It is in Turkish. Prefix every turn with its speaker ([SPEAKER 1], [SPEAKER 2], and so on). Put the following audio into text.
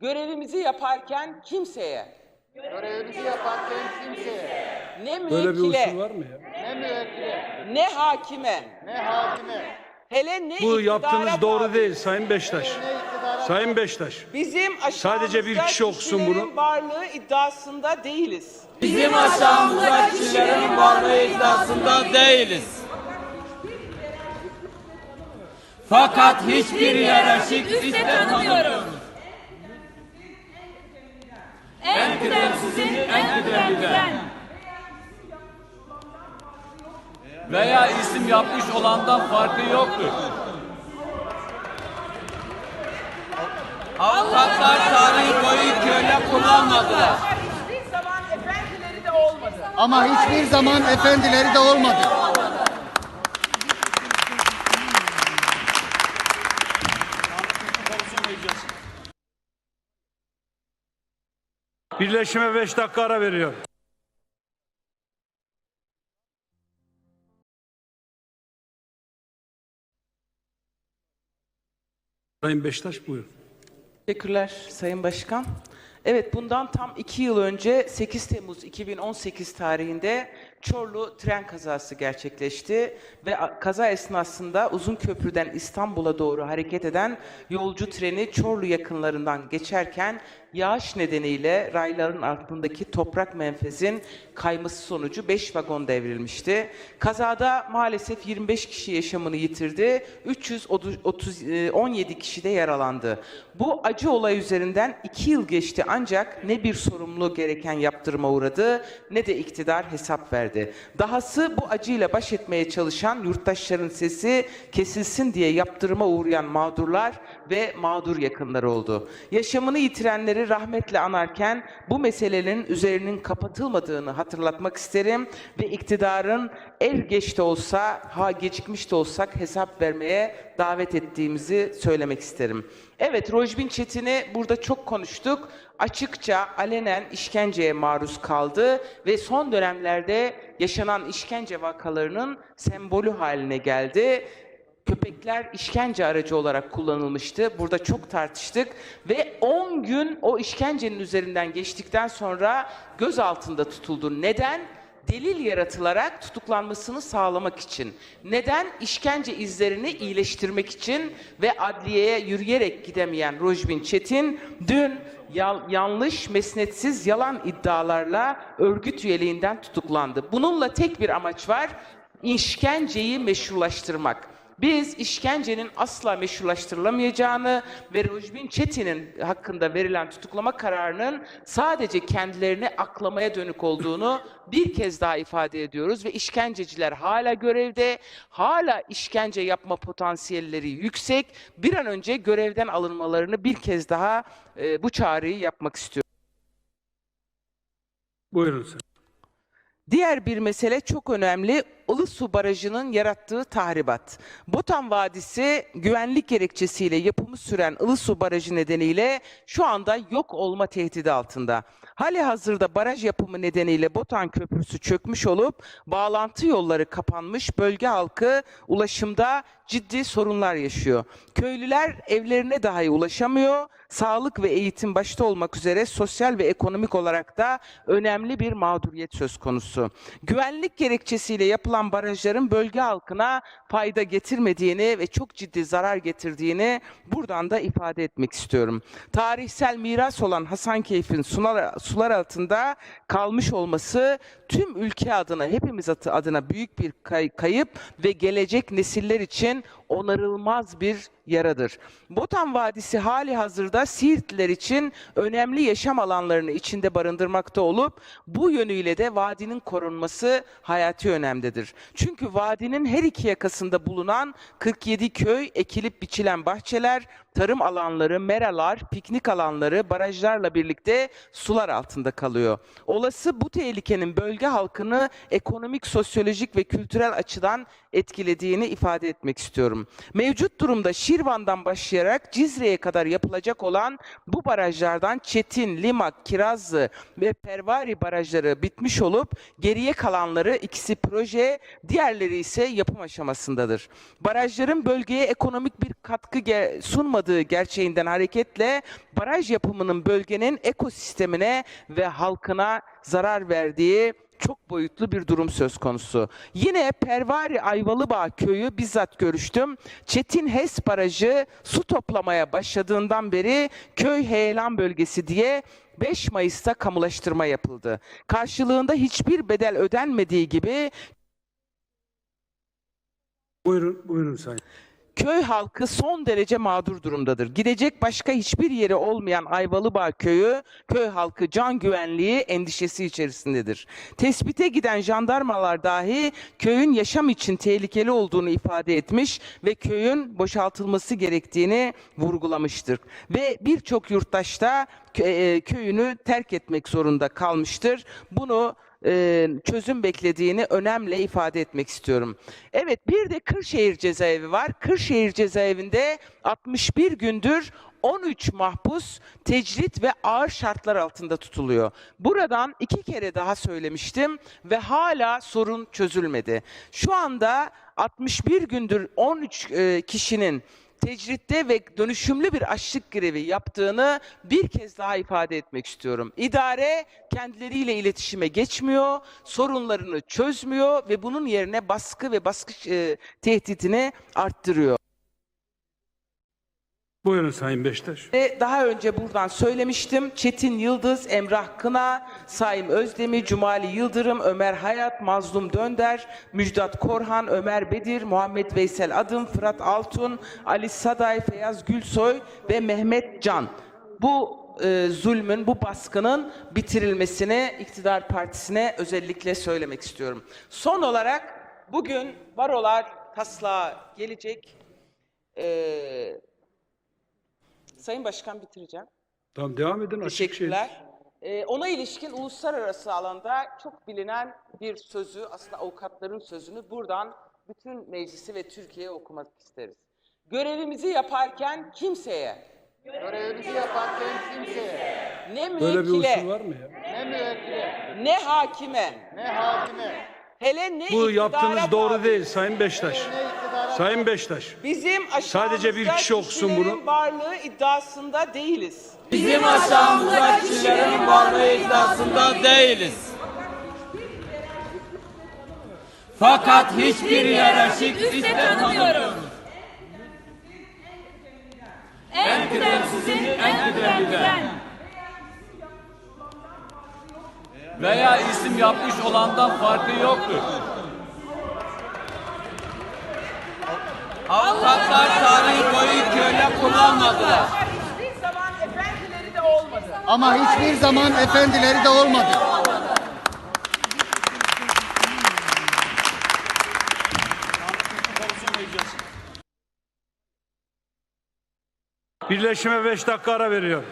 [SPEAKER 1] görevimizi yaparken kimseye,
[SPEAKER 2] Görevimizi yaparken kimseye,
[SPEAKER 1] ne
[SPEAKER 3] Böyle bir
[SPEAKER 1] müvekkile,
[SPEAKER 3] usul var mı ya?
[SPEAKER 2] ne müvekkile,
[SPEAKER 1] ne hakime,
[SPEAKER 2] ne hakime,
[SPEAKER 1] hele ne
[SPEAKER 3] Bu
[SPEAKER 1] iktidara
[SPEAKER 3] yaptığınız doğru
[SPEAKER 1] tabi.
[SPEAKER 3] değil Sayın Beştaş.
[SPEAKER 2] ne iktidara
[SPEAKER 3] Sayın Beştaş.
[SPEAKER 1] Bizim
[SPEAKER 3] Sadece bir
[SPEAKER 1] aşağımızda
[SPEAKER 3] kişi okusun
[SPEAKER 1] kişilerin
[SPEAKER 3] bunu.
[SPEAKER 1] varlığı iddiasında değiliz.
[SPEAKER 4] Bizim aşağımızda kişilerin varlığı iddiasında değiliz. Fakat hiçbir yerleşik üste tanımıyoruz.
[SPEAKER 5] En kıdemsizin en kıdemliden.
[SPEAKER 4] Veya isim yapmış olandan farkı yoktur. Avukatlar tarihi boyu köle kullanmadılar.
[SPEAKER 1] Hiçbir zaman efendileri de olmadı.
[SPEAKER 2] ama hiçbir zaman efendileri de olmadı.
[SPEAKER 3] Birleşime 5 dakika ara veriyor. Sayın Beştaş buyurun.
[SPEAKER 1] Teşekkürler Sayın Başkan. Evet bundan tam iki yıl önce 8 Temmuz 2018 tarihinde Çorlu tren kazası gerçekleşti ve kaza esnasında uzun köprüden İstanbul'a doğru hareket eden yolcu treni Çorlu yakınlarından geçerken yağış nedeniyle rayların altındaki toprak menfezin kayması sonucu 5 vagon devrilmişti. Kazada maalesef 25 kişi yaşamını yitirdi, 317 kişi de yaralandı. Bu acı olay üzerinden 2 yıl geçti ancak ne bir sorumlu gereken yaptırıma uğradı ne de iktidar hesap verdi. Dahası bu acıyla baş etmeye çalışan yurttaşların sesi kesilsin diye yaptırıma uğrayan mağdurlar ve mağdur yakınları oldu. Yaşamını yitirenleri rahmetle anarken bu meselelerin üzerinin kapatılmadığını hatırlatmak isterim ve iktidarın er geç de olsa, ha gecikmiş de olsak hesap vermeye davet ettiğimizi söylemek isterim. Evet, Rojbin Çetin'i burada çok konuştuk. Açıkça alenen işkenceye maruz kaldı ve son dönemlerde yaşanan işkence vakalarının sembolü haline geldi. Köpekler işkence aracı olarak kullanılmıştı. Burada çok tartıştık ve 10 gün o işkencenin üzerinden geçtikten sonra gözaltında tutuldu. Neden? Delil yaratılarak tutuklanmasını sağlamak için. Neden? İşkence izlerini iyileştirmek için ve adliyeye yürüyerek gidemeyen Rojbin Çetin dün yanlış, mesnetsiz, yalan iddialarla örgüt üyeliğinden tutuklandı. Bununla tek bir amaç var, işkenceyi meşrulaştırmak. Biz işkencenin asla meşrulaştırılamayacağını ve Rojbin Çetin'in hakkında verilen tutuklama kararının sadece kendilerini aklamaya dönük olduğunu bir kez daha ifade ediyoruz ve işkenceciler hala görevde, hala işkence yapma potansiyelleri yüksek. Bir an önce görevden alınmalarını bir kez daha e, bu çağrıyı yapmak istiyorum.
[SPEAKER 3] Buyurun sen.
[SPEAKER 1] Diğer bir mesele çok önemli. Ilısu Barajı'nın yarattığı tahribat. Botan Vadisi güvenlik gerekçesiyle yapımı süren Ilısu Barajı nedeniyle şu anda yok olma tehdidi altında. Hali hazırda baraj yapımı nedeniyle Botan Köprüsü çökmüş olup bağlantı yolları kapanmış. Bölge halkı ulaşımda ciddi sorunlar yaşıyor. Köylüler evlerine dahi ulaşamıyor. Sağlık ve eğitim başta olmak üzere sosyal ve ekonomik olarak da önemli bir mağduriyet söz konusu. Güvenlik gerekçesiyle yapılan barajların bölge halkına fayda getirmediğini ve çok ciddi zarar getirdiğini buradan da ifade etmek istiyorum. Tarihsel miras olan Hasankeyf'in sular, sular altında kalmış olması tüm ülke adına, hepimiz adına büyük bir kay- kayıp ve gelecek nesiller için onarılmaz bir yaradır. Botan Vadisi hali hazırda Siirtliler için önemli yaşam alanlarını içinde barındırmakta olup bu yönüyle de vadinin korunması hayati önemdedir. Çünkü vadinin her iki yakasında bulunan 47 köy, ekilip biçilen bahçeler, tarım alanları, meralar, piknik alanları barajlarla birlikte sular altında kalıyor. Olası bu tehlikenin bölge halkını ekonomik, sosyolojik ve kültürel açıdan etkilediğini ifade etmek istiyorum. İstiyorum. Mevcut durumda Şirvan'dan başlayarak Cizre'ye kadar yapılacak olan bu barajlardan Çetin, Limak, Kirazlı ve Pervari barajları bitmiş olup geriye kalanları ikisi proje, diğerleri ise yapım aşamasındadır. Barajların bölgeye ekonomik bir katkı ge- sunmadığı gerçeğinden hareketle baraj yapımının bölgenin ekosistemine ve halkına zarar verdiği çok boyutlu bir durum söz konusu. Yine Pervari Ayvalıbağ köyü bizzat görüştüm. Çetin HES barajı su toplamaya başladığından beri köy heyelan bölgesi diye 5 Mayıs'ta kamulaştırma yapıldı. Karşılığında hiçbir bedel ödenmediği gibi
[SPEAKER 3] Buyurun, buyurun sayın.
[SPEAKER 1] Köy halkı son derece mağdur durumdadır. Gidecek başka hiçbir yeri olmayan Ayvalıbağ köyü, köy halkı can güvenliği endişesi içerisindedir. Tespite giden jandarmalar dahi köyün yaşam için tehlikeli olduğunu ifade etmiş ve köyün boşaltılması gerektiğini vurgulamıştır. Ve birçok yurttaş da e, köyünü terk etmek zorunda kalmıştır. Bunu e, çözüm beklediğini önemli ifade etmek istiyorum. Evet bir de Kırşehir cezaevi var. Kırşehir cezaevinde 61 gündür 13 mahpus tecrit ve ağır şartlar altında tutuluyor. Buradan iki kere daha söylemiştim ve hala sorun çözülmedi. Şu anda 61 gündür 13 e, kişinin tecritte ve dönüşümlü bir açlık grevi yaptığını bir kez daha ifade etmek istiyorum. İdare kendileriyle iletişime geçmiyor, sorunlarını çözmüyor ve bunun yerine baskı ve baskı e, tehditini arttırıyor.
[SPEAKER 3] Buyurun Sayın Beştaş.
[SPEAKER 1] Ve daha önce buradan söylemiştim. Çetin Yıldız, Emrah Kına, Saim Özdemir, Cumali Yıldırım, Ömer Hayat, Mazlum Dönder, Müjdat Korhan, Ömer Bedir, Muhammed Veysel Adım, Fırat Altun, Ali Saday, Feyyaz Gülsoy ve Mehmet Can. Bu e, zulmün, bu baskının bitirilmesini iktidar partisine özellikle söylemek istiyorum. Son olarak bugün barolar taslağı gelecek. Ee, Sayın Başkan bitireceğim.
[SPEAKER 3] Tamam devam edin. Şey.
[SPEAKER 1] Teşekkürler. Ee, ona ilişkin uluslararası alanda çok bilinen bir sözü, aslında avukatların sözünü buradan bütün meclisi ve Türkiye'ye okumak isteriz. Görevimizi yaparken kimseye,
[SPEAKER 2] Görevimizi yaparken kimseye,
[SPEAKER 1] ne
[SPEAKER 3] Böyle bir
[SPEAKER 1] müvekkile,
[SPEAKER 3] usul var mı ya?
[SPEAKER 2] ne müvekkile,
[SPEAKER 1] ne hakime,
[SPEAKER 2] ne hakime,
[SPEAKER 1] hele ne
[SPEAKER 3] Bu yaptığınız doğru
[SPEAKER 1] bağlı.
[SPEAKER 3] değil Sayın Beştaş. Sayın Beştaş.
[SPEAKER 1] Bizim
[SPEAKER 3] Sadece bir kişi okusun bunu.
[SPEAKER 1] varlığı iddiasında değiliz.
[SPEAKER 4] Bizim aşağımızda kişilerin varlığı iddiasında değiliz. Fakat hiçbir hiyerarşik sistem
[SPEAKER 5] tanımıyoruz. En kıdemsizin en kıdemliden.
[SPEAKER 4] Veya isim yapmış olandan farkı yoktur. Avukatlar tarih boyu köle kullanmadılar.
[SPEAKER 1] Hiçbir zaman efendileri de olmadı.
[SPEAKER 2] ama hiçbir zaman efendileri de olmadı.
[SPEAKER 3] Birleşime 5 dakika ara veriyor.